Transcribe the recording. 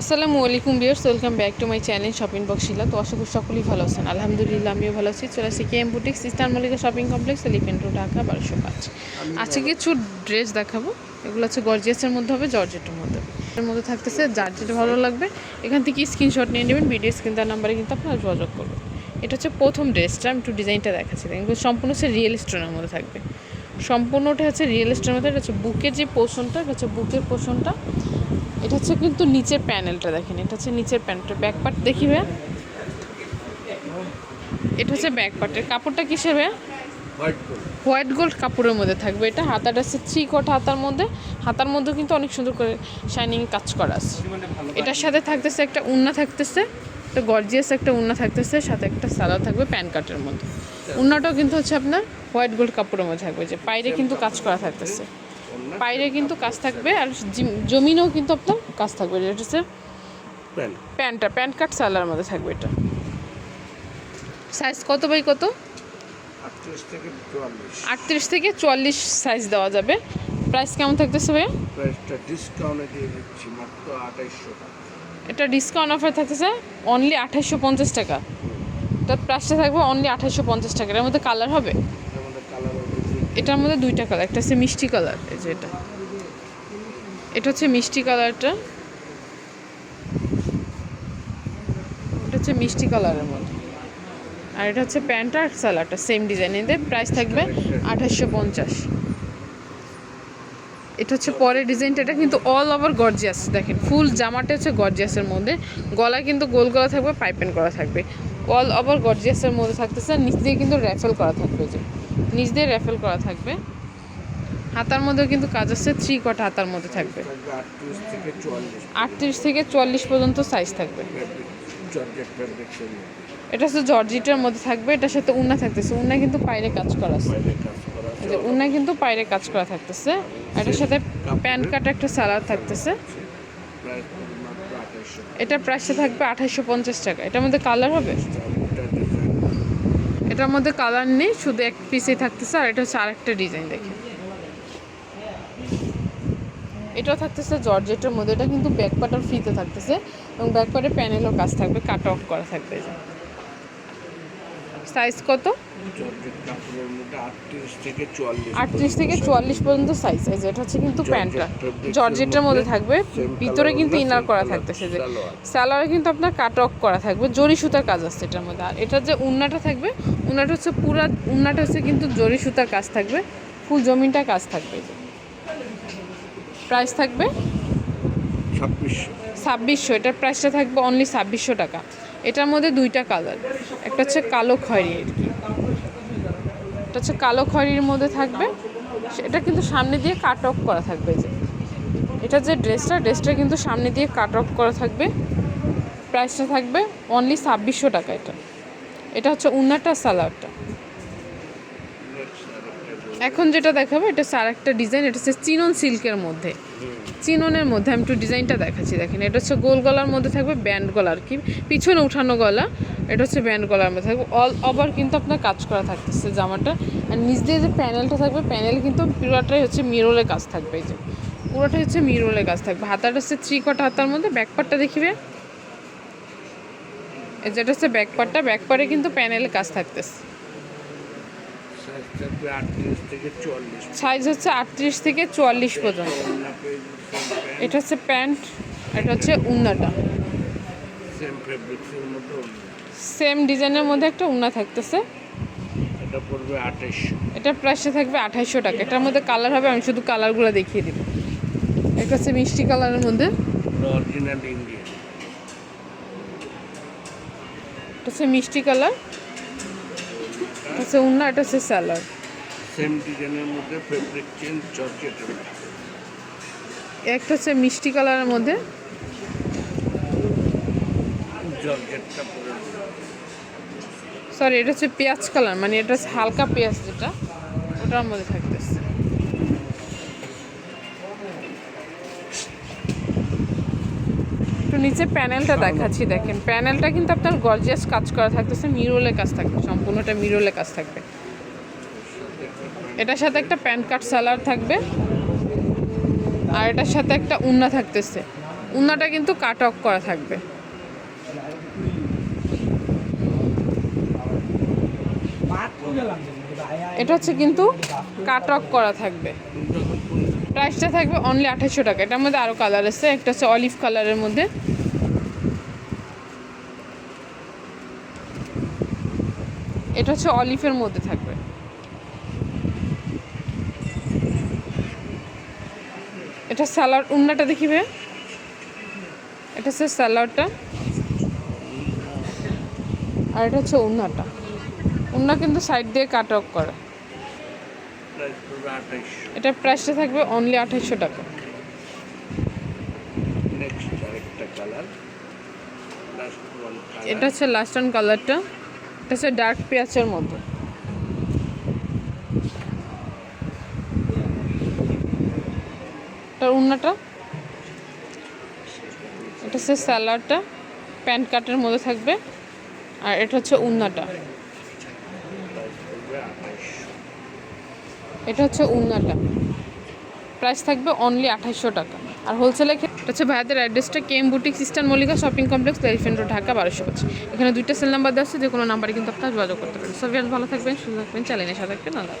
আসসালামু আলাইকুম বিয়ার্স welcome back to my channel shopping box Shila. তো আশা করি সকলেই ভালো আছেন। আলহামদুলিল্লাহ আমিও ভালো আছি। চলে আসি KM boutiques sister Mallika shopping complex elephant road Dhaka বারোশো পাঁচ। আজকে কিছু ড্রেস দেখাবো। এগুলো হচ্ছে গর্জিয়াসের মধ্যে হবে জর্জেটের মধ্যে হবে। এর মধ্যে থাকতেছে যার যেটা ভালো লাগবে। এখান থেকে স্ক্রিনশট নিয়ে নেবেন ভিডিও স্ক্রিন তার নাম্বারে কিন্তু আপনারা যোগাযোগ করবেন। এটা হচ্ছে প্রথম ড্রেসটা আমি একটু ডিজাইনটা দেখাচ্ছি। এগুলো সম্পূর্ণ হচ্ছে রিয়েল স্টোনের মধ্যে থাকবে। সম্পূর্ণটা হচ্ছে রিয়েল স্টোনের মধ্যে এটা হচ্ছে বুকের যে পোর্শনটা এটা হচ্ছে বুকের পোর্শনটা এটা হচ্ছে কিন্তু নিচের প্যানেলটা দেখেন এটা হচ্ছে নিচের প্যানেলটা। ব্যাক পার্ট দেখি ভাইয়া। এটা হচ্ছে ব্যাক পার্টের কাপড়টা কিসের ভাইয়া? হোয়াইট গোল্ড কাপড়ের মধ্যে থাকবে। এটা হাতাটা হচ্ছে থ্রি কোট হাতার মধ্যে। হাতার মধ্যে কিন্তু অনেক সুন্দর করে শাইনিং কাজ করা আছে। এটার সাথে থাকতেছে একটা উন্না থাকতেছে একটা গর্জিয়াস একটা উন্না থাকতেছে সাথে একটা সাদা থাকবে প্যান কাটের মধ্যে। উন্নাটাও কিন্তু হচ্ছে আপনার হোয়াইট গোল্ড কাপড়ের মধ্যে থাকবে। যে পাইরে কিন্তু কাজ করা থাকতেছে। পাইরে কিন্তু কাজ থাকবে আর জিম- জমিনেও কিন্তু আপনার কাজ থাকবে। যেটা হচ্ছে প্যান্টটা প্যান্ট কাট সালার মধ্যে থাকবে এটা। সাইজ কত বাই কত? আটত্রিশ থেকে চুয়াল্লিশ। সাইজ দেওয়া যাবে। প্রাইস কেমন থাকতেছে ভাইয়া? প্রাইসটা ডিসকাউন্টে দিয়ে দিচ্ছি মাত্র আঠাইশশো টাকা। এটা ডিসকাউন্ট অফার থাকতেছে অনলি আঠাশশো পঞ্চাশ টাকা। এটার প্রাইসটা থাকবে অনলি আঠাশশো পঞ্চাশ টাকা। এর মধ্যে কালার হবে? এটার মধ্যে দুইটা কালার একটা হচ্ছে মিষ্টি কালার এই যে এটা। এটা হচ্ছে মিষ্টি কালারটা এটা হচ্ছে মিষ্টি কালারের মধ্যে। আর এটা হচ্ছে প্যান্ট আর সালারটা সেম ডিজাইনের প্রাইস থাকবে আঠাশশো পঞ্চাশ। এটা হচ্ছে পরের ডিজাইনটা এটা কিন্তু অল ওভার গর্জিয়াস দেখেন ফুল জামাটা হচ্ছে গর্জিয়াসের মধ্যে। গলা কিন্তু গোল গলা থাকবে পাইপেন করা থাকবে। অল ওভার গর্জিয়াসের মধ্যে থাকতেছে নিচ দিয়ে কিন্তু র্যাফেল করা থাকবে যে। নিচ দিয়ে র্যাফেল করা থাকবে। হাতার মধ্যেও কিন্তু কাজ আছে থ্রি কট হাতার মধ্যে থাকবে। আটত্রিশ থেকে চুয়াল্লিশ পর্যন্ত সাইজ থাকবে। এটা হচ্ছে জর্জিটার মধ্যে থাকবে, এটার সাথে উন্না থাকতেছে। উন্না কিন্তু পাইরে কাজ করা আছে। উন্না কিন্তু পাইরে কাজ করা থাকতেছে। এটার সাথে প্যান্ট কাট একটা সালাদ থাকতেছে। প্রাইস এটা প্রাইসটা থাকবে আঠাশশো পঞ্চাশ টাকা। এটার মধ্যে কালার হবে? এটার মধ্যে কালার নেই, শুধু এক পিসেই থাকতেছে আর এটা হচ্ছে আরেকটা ডিজাইন দেখে এটাও থাকতেছে জর্জেটের মধ্যে, এটা কিন্তু ব্যাক পাটার ফ্রিতে থাকতেছে এবং ব্যাক পাটে প্যানেলও কাজ থাকবে কাট অফ করা থাকবে সাইজ কত? আটত্রিশ থেকে চুয়াল্লিশ পর্যন্ত সাইজ যে এটা হচ্ছে কিন্তু প্যান্টটা। জর্জেটের মধ্যে থাকবে ভিতরে কিন্তু ইনার করা থাকতেছে যে। সালোয়ার। কিন্তু আপনার কাট অফ করা থাকবে জরি সুতার কাজ আছে এটার মধ্যে। আর এটার যে উন্নাটা থাকবে উন্নাটা হচ্ছে পুরা উন্নাটা হচ্ছে কিন্তু জরি সুতার কাজ থাকবে ফুল জমিনটা কাজ থাকবে প্রাইস থাকবে ছাব্বিশশো। এটার প্রাইসটা থাকবে অনলি ছাব্বিশশো টাকা। এটার মধ্যে দুইটা কালার একটা হচ্ছে কালো খয়েরি আর কি। এটা হচ্ছে কালো খয়েরির মধ্যে থাকবে। এটা কিন্তু সামনে দিয়ে কাট অফ করা থাকবে যে। এটা যে ড্রেসটা ড্রেসটা কিন্তু সামনে দিয়ে কাট অফ করা থাকবে। প্রাইসটা থাকবে অনলি ছাব্বিশশো টাকা এটা। এটা হচ্ছে উন্নাটা সালাডটা এখন যেটা দেখাবো, এটা হচ্ছে আরেকটা ডিজাইন এটা হচ্ছে চিনন সিল্কের মধ্যে। চিননের মধ্যে, আমি একটু ডিজাইনটা দেখাচ্ছি, দেখেন, এটা হচ্ছে গোল গলার মধ্যে থাকবে ব্যান্ড গলা আর কি। পিছনে উঠানো গলা, এটা হচ্ছে ব্যান্ড গলার মধ্যে থাকবে। অল ওভার কিন্তু আপনার কাজ করা থাকতেছে জামাটা। আর নিচ দিয়ে যে প্যানেলটা থাকবে প্যানেল কিন্তু পুরোটাই হচ্ছে মিরোলের কাজ থাকবে, এই যে। পুরোটাই হচ্ছে মিরোলের কাজ থাকবে। হাতাটা হচ্ছে থ্রি কট হাতার মধ্যে ব্যাক পার্টটা দেখিবে। যেটা হচ্ছে ব্যাক পার্টটা ব্যাক পার্টে কিন্তু প্যানেলের কাজ থাকতেছে। সাইজ হচ্ছে আটত্রিশ থেকে চুয়াল্লিশ পর্যন্ত। এটা হচ্ছে প্যান্ট, এটা হচ্ছে উন্নাটা। সেম ডিজাইনের মধ্যে একটা উন্না থাকতেছে। এটা এটার প্রাইসটা থাকবে আঠাইশশো টাকা। এটার মধ্যে কালার হবে, আমি শুধু কালারগুলো দেখিয়ে দিব। একটা হচ্ছে মিষ্টি কালারের মধ্যে। এটা হচ্ছে মিষ্টি কালার। এটা হচ্ছে উন্না এটা হচ্ছে স্যালাড সেম ডিজাইনের মধ্যে ফেব্রিক চেঞ্জ জর্জেটের একটা হচ্ছে মিষ্টি কালারের মধ্যে। জর্জেটটা পরে। সরি এটা হচ্ছে পেঁয়াজ কালার মানে এটা হচ্ছে হালকা পেঁয়াজ যেটা ওটার মধ্যে থাকতেছে। নিচে প্যানেলটা দেখাচ্ছি দেখেন। প্যানেলটা কিন্তু আপনার গর্জিয়াস কাজ করা থাকতেছে মিরোলে কাজ থাকবে সম্পূর্ণটা মিরোলে কাজ থাকবে। এটার সাথে একটা প্যান কাট সালার থাকবে আর এটার সাথে একটা উন্না থাকতেছে। উন্নাটা কিন্তু কাট অফ করা থাকবে। এটা হচ্ছে কিন্তু কাট অফ করা থাকবে। প্রাইসটা থাকবে অনলি আঠাশশো টাকা। এটার মধ্যে আরও কালার আছে। একটা হচ্ছে অলিভ কালারের মধ্যে। এটা হচ্ছে অলিভের মধ্যে থাকবে। এটা স্যালাড উন্নাটা দেখিবে এটা হচ্ছে স্যালাডটা আর এটা হচ্ছে উন্নাটা। উন্না কিন্তু সাইড দিয়ে কাট অফ করে। এটার প্রাইসটা থাকবে অনলি আঠাইশশো টাকা। এটা হচ্ছে লাস্ট অন কালারটা এটা হচ্ছে ডার্ক পেঁয়াজের মধ্যে এটার উন্নাটা? এটা হচ্ছে স্যালাডটা প্যান্ট কাটের মধ্যে থাকবে। আর এটা হচ্ছে উন্নাটা প্রাইস পড়বে আঠাইশশো এটা হচ্ছে উন্নাটা। প্রাইস থাকবে অনলি আঠাশশো টাকা। আর হোলসেলের ক্ষেত্রে হচ্ছে ভাইয়াদের অ্যাড্রেসটা KM boutique sister Mallika shopping complex elephant road Dhaka, বারোশো পাঁচ এখানে দুইটা সেল নাম্বার দেওয়া আছে, যে কোনো নাম্বারে কিন্তু আপনারা যোগাযোগ করতে পারেন। সব ভালো থাকবেন, সুস্থ থাকবেন চ্যানেলের সাথে থাকবেন, আল্লাহ